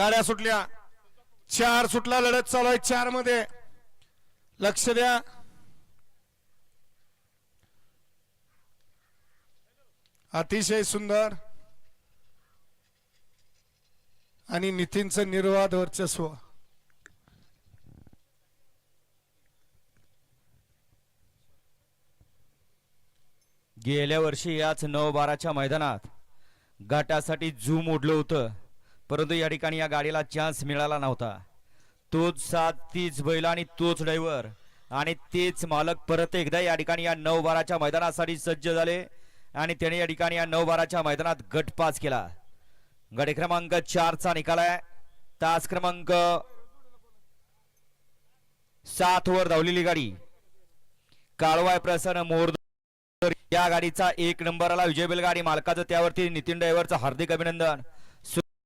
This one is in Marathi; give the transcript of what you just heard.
गाड्या सुटल्या. चार सुटला लढत चालू आहे चारमध्ये लक्ष द्या. अतिशय सुंदर. आणि नितीनचं निर्वाद वर्चस्व. गेल्या वर्षी याच नऊ बाराच्या मैदानात गटासाठी झूम उडलं होतं. परंतु या ठिकाणी या गाडीला चान्स मिळाला नव्हता. तोच सात तीच बैल आणि तोच ड्रायव्हर आणि तेच मालक परत एकदा या ठिकाणी या नऊ बाराच्या मैदानासाठी सज्ज झाले आणि त्याने या ठिकाणी या नऊ बाराच्या मैदानात गट पास केला. गट क्रमांक चारचा निकाल आहे. तास क्रमांक सात वर धावलेली गाडी. काळवाय प्रसन्न मोर या गाडीचा एक नंबर आला विजय बैलगाडी मालकाचं त्यावरती नितीन ड्रायव्हरचं हार्दिक अभिनंदन.